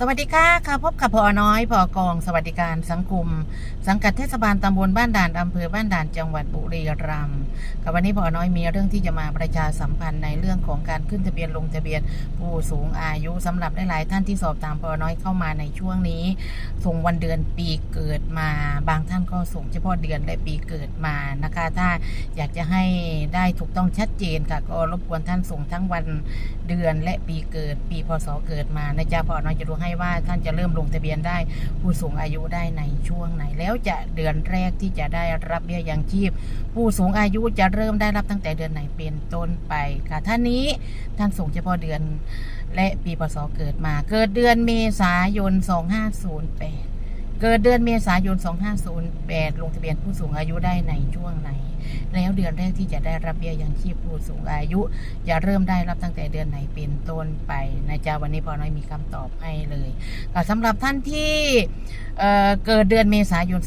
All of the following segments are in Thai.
สวัสดีค่ะค่ะพบกับพอน้อยพอกอง สวัสดิการสังคม สังกัดเทศบาลตำบลบ้านด่านอำเภอบ้านด่านจังหวัดบุรีรัมย์กับวันนี้พอน้อยมีเรื่องที่จะมาประชาสัมพันธ์ในเรื่องของการขึ้นทะเบียนลงทะเบียนผู้สูงอายุสำหรับหลายๆท่านที่สอบตามพอน้อยเข้ามาในช่วงนี้ ส่งวันเดือนปีเกิดมาบางท่านก็ส่งเฉพาะเดือนและปีเกิดมานะคะ ถ้าอยากจะให้ได้ถูกต้องชัดเจนค่ะก็รบกวนท่านส่งทั้งวันเดือนและปีเกิด ปีพศเกิดมานะจ๊ะพอน้อยจะดูให้ว่าท่านจะเริ่มลงทะเบียนได้ผู้สูงอายุได้ในช่วงไหน แล้วจะเดือนแรกที่จะได้รับเบี้ยยังชีพ ผู้สูงอายุจะเริ่มได้รับตั้งแต่เดือนไหนเป็นต้นไปค่ะท่านนี้ท่านส่งเฉพาะเดือนและปีพศเกิดมา เกิดเดือนเมษายน 2508 เกิดเดือนเมษายน 2508 ลงทะเบียนผู้สูงอายุได้ในช่วงไหน แล้วเดือนแรกที่จะได้รับเบี้ยยังชีพผู้สูงอายุ จะเริ่มได้รับตั้งแต่เดือนไหนเป็นต้นไปนะจ๊ะวันนี้พอน้อยมีคำตอบให้เลยสำหรับท่านที่เเกิดเดือนเมษายน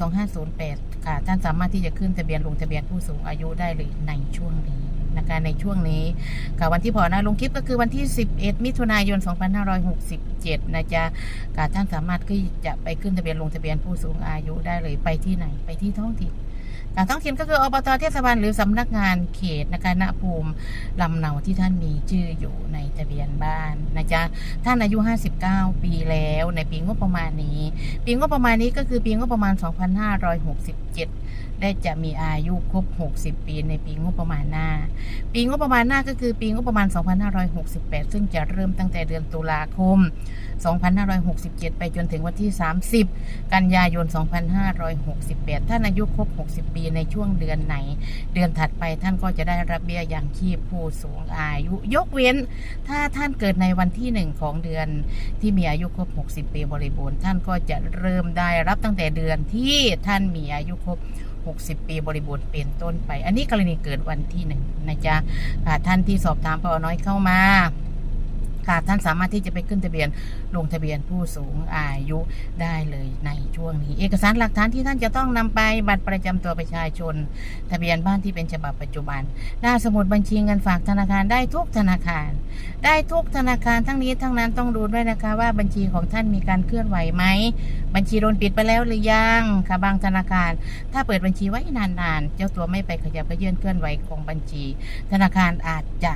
2508 ค่ะ ท่านสามารถที่จะขึ้นทะเบียนลงทะเบียนผู้สูงอายุได้เลยในช่วงนี้ นะคะในช่วงนี้กับวันที่พอนะลงคลิปก็คือวันที่ 11 มิถุนายน 2567 นะจ๊ะกาท่านสามารถที่จะไปขึ้นทะเบียนลงทะเบียนผู้สูงอายุได้เลยไปที่ไหนไปที่ท้องถิ่น การท้องถิ่นก็คืออบตเทศบาลหรือสำนักงานเขตนะคะณภูมิลำเนาที่ท่านมีชื่ออยู่ในทะเบียนบ้านนะจ๊ะท่านอายุ 59 ปีแล้วในปีงบประมาณนี้ ปีงบประมาณนี้ก็คือปีงบประมาณ 2567 ได้จะมีอายุครบ 60 ปีในปีงบประมาณหน้า ปีงบประมาณหน้าก็คือปีงบประมาณ 2568 ซึ่งจะเริ่มตั้งแต่เดือนตุลาคม 2567 ไปจนถึงวันที่ 30 กันยายน 2568 ท่านอายุครบ 60 ปีในช่วงเดือนไหน เดือนถัดไปท่านก็จะได้รับเบี้ยยังชีพผู้สูงอายุ ยกเว้น ถ้าท่านเกิดในวันที่หนึ่งของเดือนที่มีอายุครบ 60 ปีบริบูรณ์ท่านก็จะเริ่มได้รับตั้งแต่เดือนที่ท่านมีอายุครบ60 ปีบริบูรณ์เป็นต้นไป อันนี้กรณีเกิดวันที่หนึ่งนะจ๊ะค่ะท่านที่สอบถามพอน้อยเข้ามา ค่ะท่านสามารถที่จะไปขึ้นทะเบียนลงทะเบียนผู้สูงอายุได้เลยในช่วงนี้ เอกสารหลักฐานที่ท่านจะต้องนำไปบัตรประจำตัวประชาชน ทะเบียนบ้านที่เป็นฉบับปัจจุบัน หน้าสมุดบัญชีเงินฝากธนาคารได้ทุกธนาคาร ได้ทุกธนาคารทั้งนี้ทั้งนั้นต้องดูด้วยนะคะว่าบัญชีของท่านมีการเคลื่อนไหวไหมบัญชีโดนปิดไปแล้วหรือยังค่ะบางธนาคาร ถ้าเปิดบัญชีไว้นานๆ เจ้าตัวไม่ไปขยับขยื่นเคลื่อนไหวของบัญชี ธนาคารอาจจะอาจจะ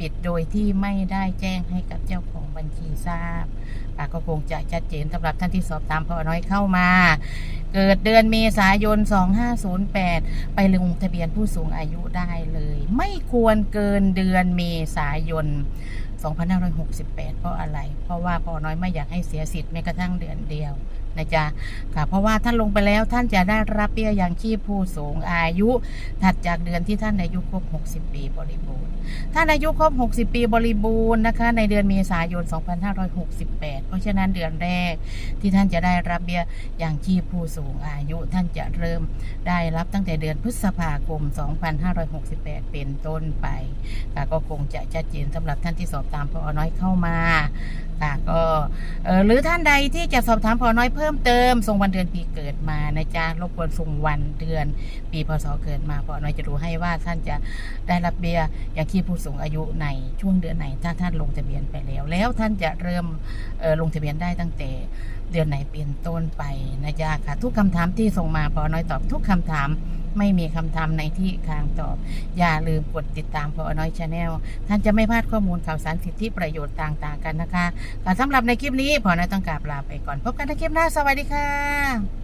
ปิดโดยที่ไม่ได้แจ้งให้กับเจ้าของบัญชีทราบค่ก็คงจะชัดเจนสำหรับท่านที่สอบตามพอน้อยเข้ามา เกิดเดือนเมษายน 2508 ไปลงทะเบียนผู้สูงอายุได้เลย ไม่ควรเกินเดือนเมษายน 2568 เพราะอะไร เพราะว่าพอน้อยไม่อยากให้เสียสิทธิ์แม้กระทั่งเดือนเดียว นะจ๊ะค่ะเพราะว่าท่านลงไปแล้วท่านจะได้รับเบี้ยยังชีพผู้สูงอายุ ถัดจากเดือนที่ท่านอายุครบ 60 ปีบริบูรณ์ ท่านอายุครบ 60 ปีบริบูรณ์นะคะ ในเดือนเมษายน 2568 เพราะฉะนั้นเดือนแรกที่ท่านจะได้รับเบี้ยยังชีพผู้สูงอายุ ท่านจะเริ่มได้รับตั้งแต่เดือนพฤษภาคม 2568 เป็นต้นไปค่ะก็คงจะชัดเจนสำหรับท่านที่สอบตามพอน้อยเข้ามาค่ะก็เออหรือท่านใดที่จะสอบถามพอน้อยเพิ่มเติมส่งวันเดือนปีเกิดมานะจ๊ะรบกวนส่งวันเดือนปีพศเกิดมาเพราะน้อยจะรู้ให้ว่าท่านจะได้รับเบี้ยอย่างที่ผู้สูงอายุในช่วงเดือนไหนถ้าท่านลงทะเบียนไปแล้ว แล้วท่านจะเริ่มลงทะเบียนได้ตั้งแต่เดือนไหนเป็นต้นไปนะจ๊ะค่ะ ทุกคำถามที่ส่งมาพอน้อยตอบทุกคำถาม ไม่มีคำถามในที่ค้างตอบ อย่าลืมกดติดตามพอน้อยชาแนลท่านจะไม่พลาดข้อมูลข่าวสารสิทธิประโยชน์ต่าง ๆ กันนะคะค่ะสำหรับในคลิปนี้พอน้อยต้องกราบลาไปก่อน พบกันในคลิปหน้าสวัสดีค่ะ